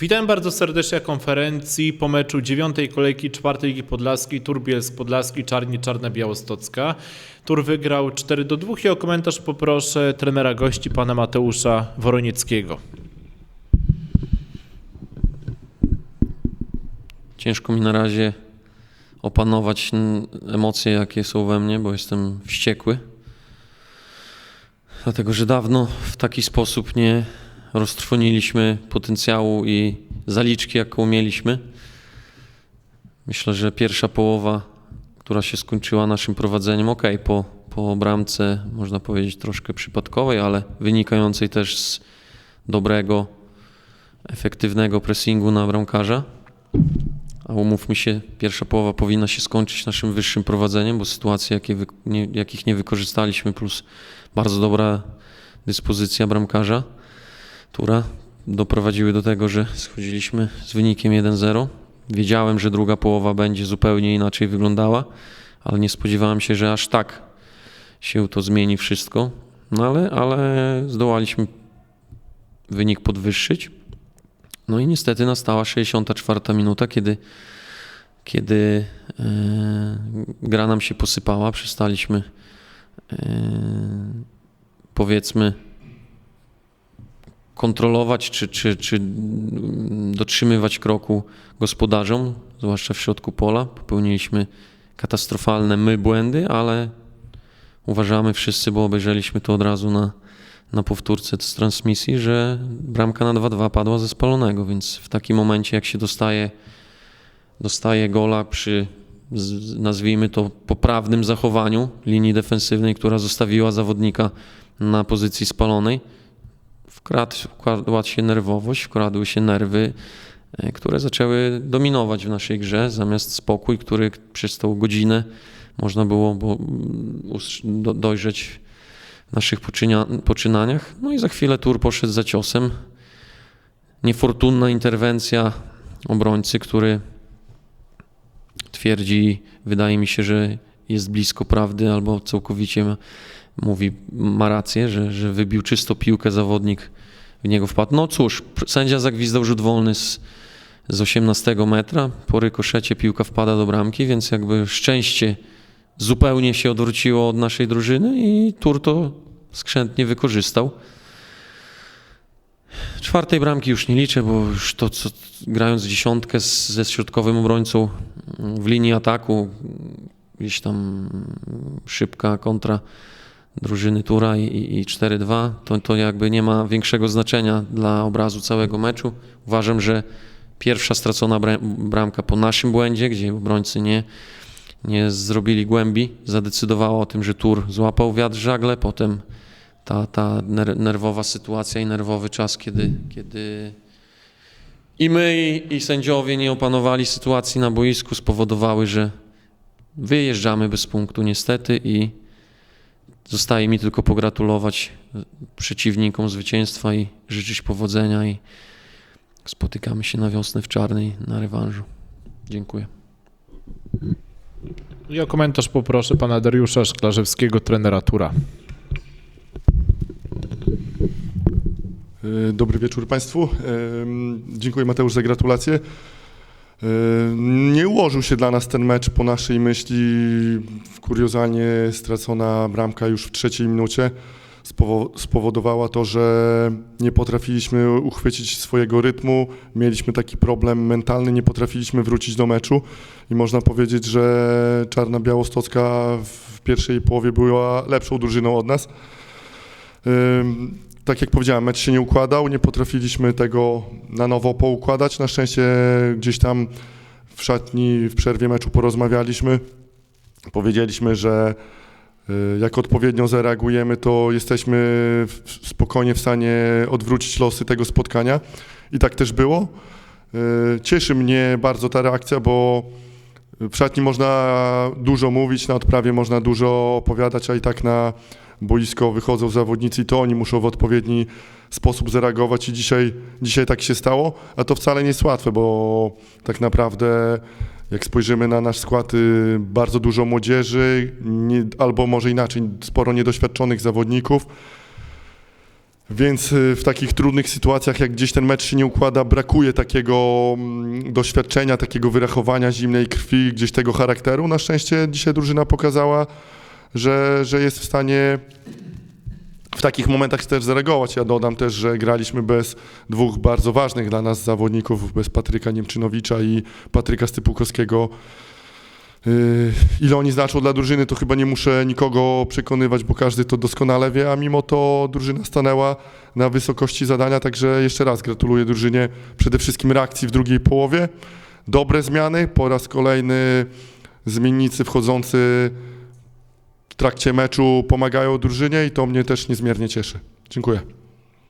Witam bardzo serdecznie na konferencji po meczu dziewiątej kolejki czwartej Ligi Podlaskiej Tur Bielsk Podlaski Czarni Czarna Białostocka. Tur wygrał 4 do 2 i o komentarz poproszę trenera gości pana Mateusza Woronieckiego. Ciężko mi na razie opanować emocje, jakie są we mnie, bo jestem wściekły. Dlatego, że dawno w taki sposób nie roztrwoniliśmy potencjału i zaliczki, jaką mieliśmy. Myślę, że pierwsza połowa, która się skończyła naszym prowadzeniem, ok, po, po bramce, można powiedzieć troszkę przypadkowej, ale wynikającej też z dobrego, efektywnego pressingu na bramkarza. A umówmy się, pierwsza połowa powinna się skończyć naszym wyższym prowadzeniem, bo sytuacje, jakie nie, jakich nie wykorzystaliśmy, plus bardzo dobra dyspozycja bramkarza, która doprowadziły do tego, że schodziliśmy z wynikiem 1-0. Wiedziałem, że druga połowa będzie zupełnie inaczej wyglądała, ale nie spodziewałem się, że aż tak się to zmieni wszystko. No ale, ale zdołaliśmy wynik podwyższyć. No i niestety nastała 64 minuta, kiedy, kiedy e, gra nam się posypała, przestaliśmy e, powiedzmy kontrolować czy, czy, czy dotrzymywać kroku gospodarzom, zwłaszcza w środku pola. Popełniliśmy katastrofalne my błędy, ale uważamy wszyscy, bo obejrzeliśmy to od razu na, na powtórce z transmisji, że bramka na 2-2 padła ze spalonego, więc w takim momencie, jak się dostaje, dostaje gola przy, nazwijmy to, poprawnym zachowaniu linii defensywnej, która zostawiła zawodnika na pozycji spalonej, wkradł, wkradła się nerwowość, wkradły się nerwy, e, które zaczęły dominować w naszej grze, zamiast spokój, który przez tą godzinę można było mm, dojrzeć w naszych poczynaniach. No i za chwilę Tur poszedł za ciosem. Niefortunna interwencja obrońcy, który twierdzi, wydaje mi się, że jest blisko prawdy albo całkowicie mówi, ma rację, że, że wybił czysto piłkę zawodnik, w niego wpadł. No cóż, sędzia zagwizdał rzut wolny z, z 18 metra, po rykoszecie piłka wpada do bramki, więc jakby szczęście zupełnie się odwróciło od naszej drużyny i Tur to skrzętnie wykorzystał. Czwartej bramki już nie liczę, bo już to, co grając dziesiątkę z, ze środkowym obrońcą w linii ataku, gdzieś tam szybka kontra drużyny Tura i, i- i 4-2, to, to jakby nie ma większego znaczenia dla obrazu całego meczu. Uważam, że pierwsza stracona bra- bramka po naszym błędzie, gdzie obrońcy nie, nie zrobili głębi, zadecydowała o tym, że Tur złapał wiatr żagle, potem ta, ta ner- nerwowa sytuacja i nerwowy czas, kiedy, kiedy i my, i, i sędziowie nie opanowali sytuacji na boisku, spowodowały, że wyjeżdżamy bez punktu niestety i zostaje mi tylko pogratulować przeciwnikom zwycięstwa i życzyć powodzenia i spotykamy się na wiosnę w Czarnej na rewanżu. Dziękuję. I o komentarz poproszę pana Dariusza Szklarzewskiego, trenera Tura. E, Dobry wieczór Państwu. E, Dziękuję Mateusz za gratulacje. E, Nie ułożył się dla nas ten mecz po naszej myśli. Kuriozalnie stracona bramka już w trzeciej minucie spowo- spowodowała to, że nie potrafiliśmy uchwycić swojego rytmu. Mieliśmy taki problem mentalny, nie potrafiliśmy wrócić do meczu i można powiedzieć, że Czarna Białostocka w pierwszej połowie była lepszą drużyną od nas. Tak jak powiedziałem, mecz się nie układał, nie potrafiliśmy tego na nowo poukładać. Na szczęście gdzieś tam w szatni w przerwie meczu porozmawialiśmy. Powiedzieliśmy, że y, jak odpowiednio zareagujemy, to jesteśmy spokojnie w stanie odwrócić losy tego spotkania. I tak też było. Y, Cieszy mnie bardzo ta reakcja, bo w szatni można dużo mówić, na odprawie można dużo opowiadać, a i tak na boisko wychodzą zawodnicy i to oni muszą w odpowiedni sposób zareagować i dzisiaj, dzisiaj tak się stało, a to wcale nie jest łatwe, bo tak naprawdę jak spojrzymy na nasz skład, y, bardzo dużo młodzieży, nie, albo może inaczej, sporo niedoświadczonych zawodników. Więc y, w takich trudnych sytuacjach, jak gdzieś ten mecz się nie układa, brakuje takiego mm, doświadczenia, takiego wyrachowania zimnej krwi, gdzieś tego charakteru. Na szczęście dzisiaj drużyna pokazała, że, że jest w stanie w takich momentach też zareagować. Ja dodam też, że graliśmy bez dwóch bardzo ważnych dla nas zawodników, bez Patryka Niemczynowicza i Patryka Stypułkowskiego. Yy, Ile oni znaczą dla drużyny, to chyba nie muszę nikogo przekonywać, bo każdy to doskonale wie, a mimo to drużyna stanęła na wysokości zadania, także jeszcze raz gratuluję drużynie przede wszystkim reakcji w drugiej połowie. Dobre zmiany, po raz kolejny zmiennicy wchodzący w trakcie meczu pomagają drużynie i to mnie też niezmiernie cieszy. Dziękuję.